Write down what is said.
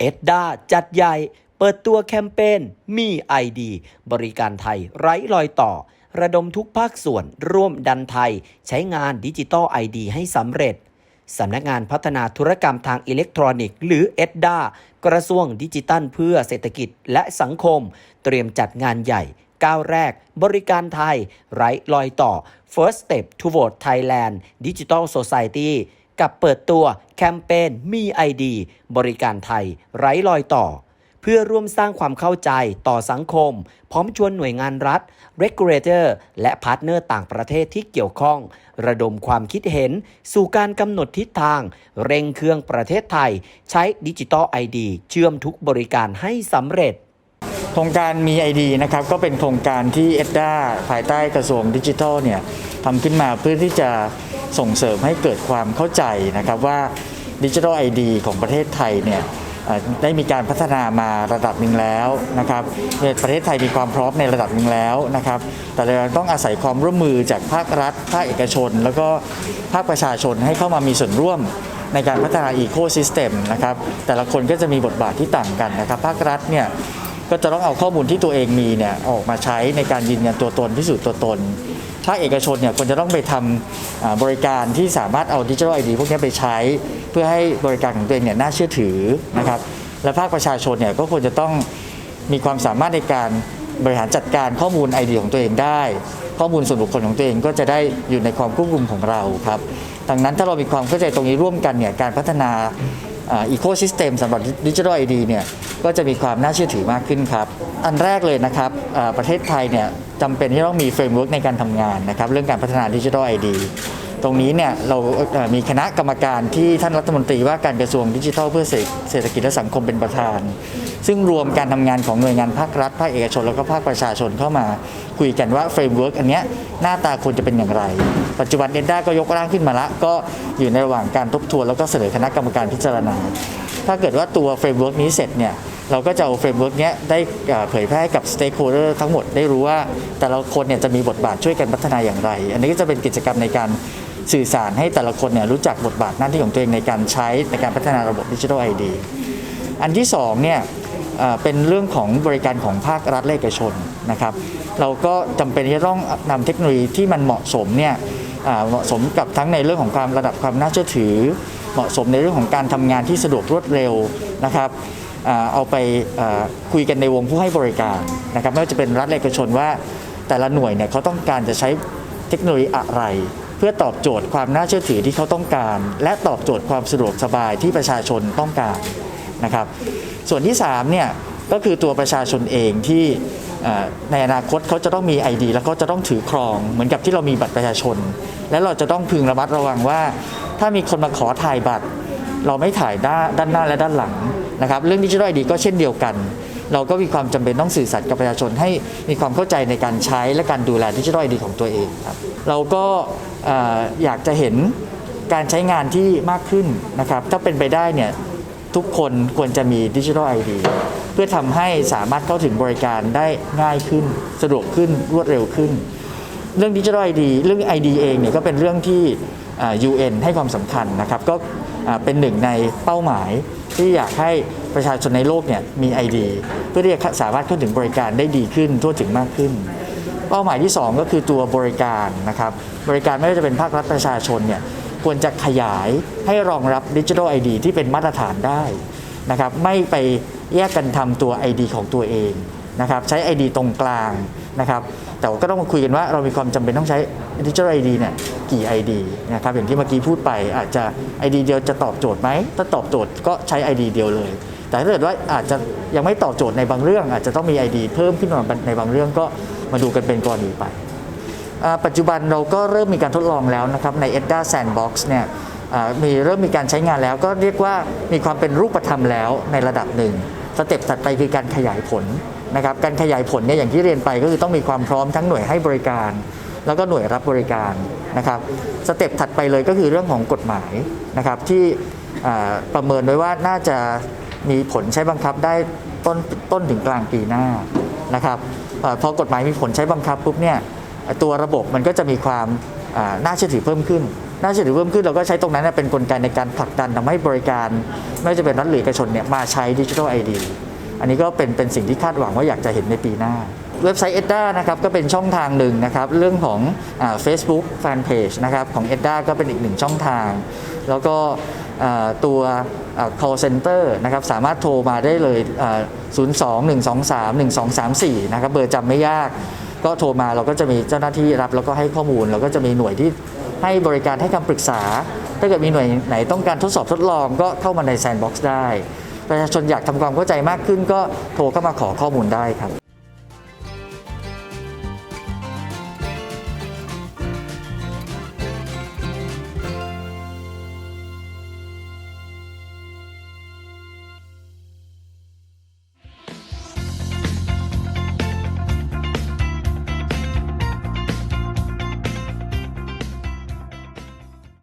เอ็ดดาจัดใหญ่ เปิดตัวแคมเปญมีไอดีบริการไทยไร้รอยต่อ ระดมทุกภาคส่วนร่วมดันไทย ใช้งานดิจิตอลไอดีให้สำเร็จสำนักงานพัฒนาธุรกรรมทางอิเล็กทรอนิกส์หรือเอ็ดดากระทรวงดิจิตัลเพื่อเศรษฐกิจและสังคม เตรียมจัดงานใหญ่ก้าวแรก บริการไทย ไร้รอยต่อ First Step Toward Thailand Digital Society กับเปิดตัวแคมเปญมีไอดีบริการไทย ไร้รอยต่อ เพื่อร่วมสร้างความเข้าใจต่อสังคม พร้อมชวนหน่วยงานรัฐ Regulator และพาร์ทเนอร์ต่างประเทศที่เกี่ยวข้อง ระดมความคิดเห็น สู่การกำหนดทิศทาง เร่งเครื่องประเทศไทย ใช้ดิจิตอลไอดีเชื่อมทุกบริการให้สำเร็จโครงการมี ID นะครับก็เป็นโครงการที่เอ็ดด้าภายใต้กระทรวงดิจิทัลเนี่ยทำขึ้นมาเพื่อที่จะ ส่งเสริมให้เกิดความเข้าใจนะครับว่าดิจิทัลไอดีของประเทศไทยเนี่ยได้มีการพัฒนามาระดับหนึ่งแล้วนะครับประเทศไทยมีความพร้อมในระดับหนึ่งแล้วนะครับ แต่เราต้องอาศัยความร่วมมือจากภาครัฐ ภาคเอกชน แล้วก็ภาคประชาชนให้เข้ามามีส่วนร่วมในการพัฒนาอีโคซิสเต็มนะครับ แต่ละคนก็จะมีบทบาทที่ต่างกันนะครับ ภาครัฐเนี่ย ก็จะต้องเอาข้อมูลที่ตัวเองมีเนี่ยออกมาใช้ในการยืนยันตัวตนพิสูจน์ตัวตนภาคเอกชนเนี่ยควรจะต้องไปทำอ่าบริการที่สามารถเอาดิจิทัลไอดีพวกนี้ไปใช้ เพื่อให้บริการของตัวเองเนี่ยน่าเชื่อถือนะครับและภาคประชาชนเนี่ยก็ควรจะต้องมีความสามารถในการบริหารจัดการข้อมูลไอดีของตัวเองได้ ข้อมูลส่วนบุคคลของตัวเองก็จะได้อยู่ในความควบคุมของเราครับดังนั้นถ้าเรามีความเข้าใจตรงนี้ร่วมกันเนี่ยการพัฒนาอีโคซิสเต็มสำหรับดิจิทัลไอดีเนี่ย ก็จะมีความน่าเชื่อถือมากขึ้นครับ อันแรกเลยนะครับประเทศไทยเนี่ยจำเป็นที่ต้องมีเฟรมเวิร์กในการทำงานนะครับเรื่องการพัฒนาดิจิทัลไอดีตรงนี้เนี่ยเรามีคณะกรรมการที่ท่านรัฐมนตรีว่าการกระทรวงดิจิทัลเพื่อเศรษฐกิจและสังคมเป็นประธาน ซึ่งรวมการทำงานของหน่วยงานภาครัฐ ภาคเอกชน แล้วก็ภาคประชาชนเข้ามา คุยกันว่าเฟรมเวิร์กอันเนี้ยหน้าตาควรจะเป็นอย่างไร ปัจจุบันเอ็นด้าก็ยกร่างขึ้นมาละ ก็อยู่ในระหว่างการทบทวนแล้วก็เสนอคณะกรรมการพิจารณา ถ้าเกิดว่าตัวเฟรมเวิร์กนี้เสร็จเนี่ย เราก็จะเอาเฟรมเวิร์กนี้ยได้เผยแพร่ให้กับสเต็กโฮเดอร์ทั้งหมดได้รู้ว่า แต่ละคนเนี่ยจะมีบทบาทช่วยกันพัฒนาอย่างไร อันนี้ก็จะเป็นกิจกรรมในการสื่อสารให้แต่ละคนเนี่ยรู้จักบทบาทหน้าที่ของตัวเองในการใช้ในการพัฒนาระบบดิจิทัลไอดีอันที่สองเนี่ยเป็นเรื่องของบริการของภาครัฐและเอกชนนะครับ เราก็จำเป็นที่จะต้องนำเทคโนโลยีที่มันเหมาะสมเนี่ยเหมาะสมกับทั้งในเรื่องของความระดับความน่าเชื่อถือ เหมาะสมในเรื่องของการทำงานที่สะดวกรวดเร็วนะครับ เอาไปคุยกันในวงผู้ให้บริการนะครับไม่ว่าจะเป็นรัฐเอกชนว่าแต่ละหน่วยเนี่ยเขาต้องการจะใช้เทคโนโลยีอะไร เพื่อตอบโจทย์ความน่าเชื่อถือที่เขาต้องการ และตอบโจทย์ความสะดวกสบายที่ประชาชนต้องการนะครับ ส่วนที่3เนี่ยก็คือตัวประชาชนเองที่ในอนาคตเขาจะต้องมี ID แล้วเขาจะต้องถือครองเหมือนกับที่เรามีบัตรประชาชน และเราจะต้องพึงระมัดระวังว่า ถ้ามีคนมาขอถ่ายบัตร เราไม่ถ่ายด้านหน้าและด้านหลัง นะครับเรื่องดิจิทัลไอดีก็เช่นเดียวกัน เราก็มีความจำเป็นต้องสื่อสารกับประชาชนให้มีความเข้าใจในการใช้และการดูแลดิจิทัลไอดีของตัวเองครับเราก็เอ่อยากจะเห็นการใช้งานที่มากขึ้นนะครับถ้าเป็นไปได้เนี่ยทุกคนควรจะมีดิจิทัลไอดีเพื่อทำให้สามารถเข้าถึงบริการได้ง่ายขึ้น สะดวกขึ้นรวดเร็วขึ้น เรื่องดิจิทัลไอดีเรื่อง ID เองเนี่ยก็เป็นเรื่องที่ UN ให้ความสำคัญนะครับก็ เป็นหนึ่งในเป้าหมายที่อยากให้ประชาชนในโลกเนี่ยมี ID เพื่อที่จะสามารถเข้าถึงบริการได้ดีขึ้นทั่วถึงมากขึ้น เป้าหมายที่ 2 ก็คือตัวบริการนะครับบริการไม่ว่าจะเป็นภาครัฐประชาชนเนี่ยควรจะขยายให้รองรับดิจิทัลไอดีที่เป็นมาตรฐานได้นะครับไม่ไปแยกกันทำตัว ID ของตัวเองนะครับใช้ ID ตรงกลางนะครับ แต่ก็ต้องมาคุยกันว่าเรามีความจำเป็นต้องใช้ดิจิทัลไอดีเนี่ยกี่ ID นะครับอย่างที่เมื่อกี้พูดไปอาจจะ ID เดียวจะตอบโจทย์ไหมถ้าตอบโจทย์ก็ใช้ ID เดียวเลย แต่ถ้าเกิดว่าอาจจะยังไม่ตอบโจทย์ในบางเรื่อง อาจจะต้องมี ID เพิ่มขึ้นมาในบางเรื่องก็มาดูกันเป็นกรณีไปปัจจุบันเราก็เริ่มมีการทดลองแล้วนะครับใน EDDA Sandbox เนี่ยมีเริ่มมีการใช้งานแล้วก็เรียกว่ามีความเป็นรูปธรรมแล้วในระดับหนึ่ง สเต็ปถัดไปคือการขยายผล นะครับการขยายผลเนี่ยอย่างที่เรียนไปก็คือต้องมีความพร้อมทั้งหน่วยให้บริการ แล้วก็หน่วยรับบริการนะครับสเต็ปถัดไปเลยก็คือเรื่องของกฎหมายนะครับที่ประเมินไว้ว่าน่าจะมีผลใช้บังคับได้ต้นต้นถึงกลางปีหน้านะครับอพอกฎหมายมีผลใช้บังคับปุ๊บเนี่ยตัวระบบมันก็จะมีความน่าเชื่อถือเพิ่มขึ้น น่าเชื่อถือเพิ่มขึ้นเราก็ใช้ตรงนั้นเป็นนกลไกในการผลักดันทำให้บริการ ไม่ว่าจะเป็นรัฐหรือเอกชนเนี่ยมาใช้ดิจิทัลไอดี อันนี้ก็เป็นเป็นสิ่งที่คาดหวังว่าอยากจะเห็นในปีหน้า เว็บไซต์ EDDA นะครับก็เป็นช่องทางหนึ่งนะครับ เรื่องของเฟซบุ๊กแฟนเพจนะครับของ EDDA ก็เป็นอีกหนึ่งช่องทาง แล้วก็ตัวอ่า call center นะครับสามารถโทรมาได้เลย 02 123 1234 นะครับเบอร์จำไม่ยาก ก็โทรมาเราก็จะมีเจ้าหน้าที่รับแล้วก็ให้ข้อมูล แล้วก็จะมีหน่วยที่ให้บริการให้คำปรึกษา ถ้าเกิดมีหน่วยไหนต้องการทดสอบทดลองก็เข้ามาในแซนด์บ็อกซ์ได้ ประชาชนอยากทำความเข้าใจมากขึ้นก็โทรเข้ามาขอข้อมูลได้ครับ